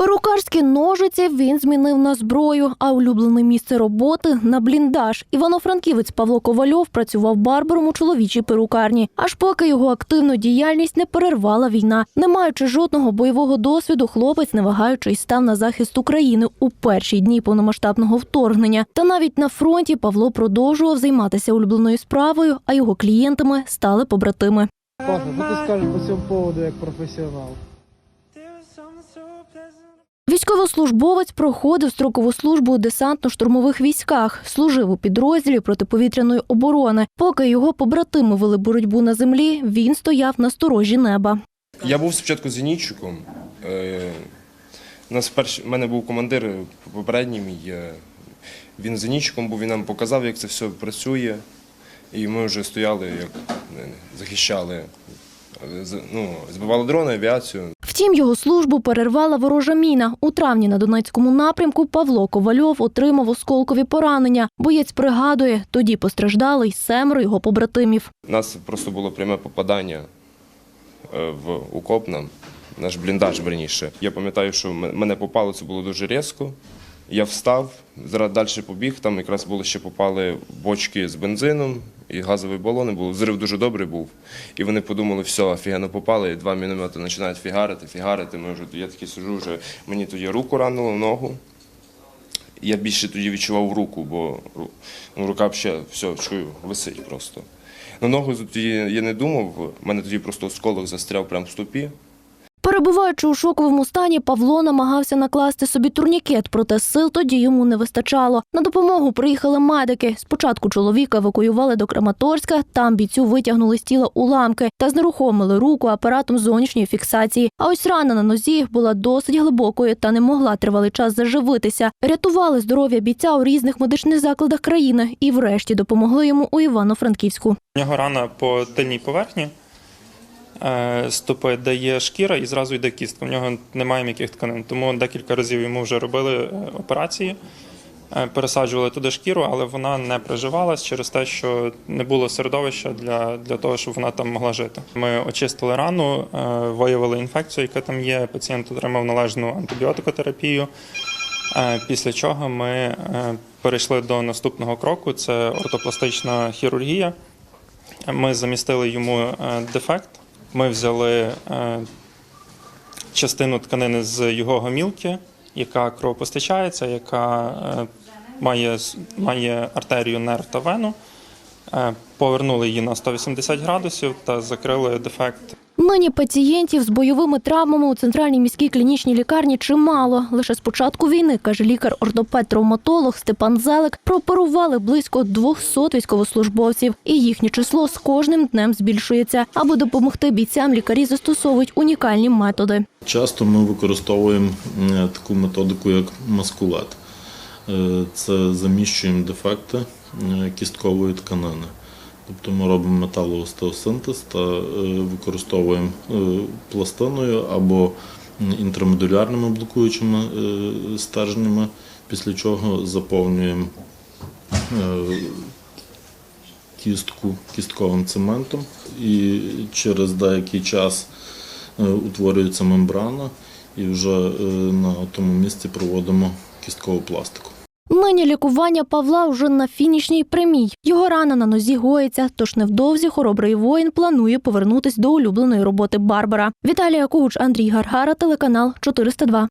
Перукарські ножиці він змінив на зброю, а улюблене місце роботи на бліндаж. Івано-франківець Павло Ковальов працював барбером у чоловічій перукарні, аж поки його активну діяльність не перервала війна. Не маючи жодного бойового досвіду, хлопець, не вагаючись, став на захист України у перші дні повномасштабного вторгнення. Та навіть на фронті Павло продовжував займатися улюбленою справою, а його клієнтами стали побратими. Паша, що ти скажеш по цьому поводу як професіонал? Військовослужбовець проходив строкову службу у десантно-штурмових військах, служив у підрозділі протиповітряної оборони. Поки його побратими вели боротьбу на землі, він стояв на сторожі неба. Я був спочатку зенітчиком. Е, У мене був командир попередній мій. е, Він зенітчиком був, він нам показав, як це все працює. І ми вже стояли, як е, захищали, ну, збивали дрони, авіацію. Втім, його службу перервала ворожа міна. У травні на Донецькому напрямку Павло Ковальов отримав осколкові поранення. Боєць пригадує, тоді постраждали й семеро його побратимів. У нас просто було пряме попадання е, в окоп наш бліндаж верніше. Я пам'ятаю, що мене попало, це було дуже різко. Я встав, зараз далі побіг. Там якраз було ще попали бочки з бензином і газові балони. Був зрив дуже добрий був. І вони подумали, все, офігенно попали, і два міномети починають фігарити, фігарити. Ми вже я такий сижу, вже мені тоді руку ранило, ногу. Я більше тоді відчував руку, бо ну, рука взагалі все, чую, висить просто. На ногу тоді я не думав, в мене тоді просто осколок застряв прямо в стопі. Перебуваючи у шоковому стані, Павло намагався накласти собі турнікет, проте сил тоді йому не вистачало. На допомогу приїхали медики. Спочатку чоловіка евакуювали до Краматорська, там бійцю витягнули з тіла уламки та знерухомили руку апаратом зовнішньої фіксації. А ось рана на нозі була досить глибокою та не могла тривалий час заживитися. Рятували здоров'я бійця у різних медичних закладах країни і, врешті, допомогли йому у Івано-Франківську. У нього рана по тильній поверхні стопи, де є шкіра і зразу йде кістка. У нього немає м'яких тканин. Тому декілька разів йому вже робили е, операції, е, пересаджували туди шкіру, але вона не приживалась через те, що не було середовища для, для того, щоб вона там могла жити. Ми очистили рану, е, виявили інфекцію, яка там є. Пацієнт отримав належну антибіотикотерапію. Е, Після чого ми е, перейшли до наступного кроку: це ортопластична хірургія. Ми замістили йому е, дефект. Ми взяли е, частину тканини з його гомілки, яка кровопостачається, яка е, має, має артерію, нерв та вену. Е, Повернули її на 180 градусів та закрили дефект Нині пацієнтів з бойовими травмами у центральній міській клінічній лікарні чимало. Лише з початку війни, каже лікар-ортопед-травматолог Степан Зелик, прооперували близько 200 військовослужбовців, і їхнє число з кожним днем збільшується. Аби допомогти бійцям, лікарі застосовують унікальні методи. Часто ми використовуємо таку методику, як маскулат. Е, Це заміщуємо дефекти кісткової тканини. Тобто ми робимо металоостеосинтез та е, використовуємо е, пластиною або м, інтрамедулярними блокуючими е, стержнями, після чого заповнюємо е, кістку кістковим цементом і через деякий час е, утворюється мембрана і вже е, на тому місці проводимо кісткову пластику. Нині лікування Павла вже на фінішній прямій. Його рана на нозі гоїться, тож невдовзі хоробрий воїн планує повернутись до улюбленої роботи Барбара. Віталія Куч, Андрій Гаргара, телеканал 402.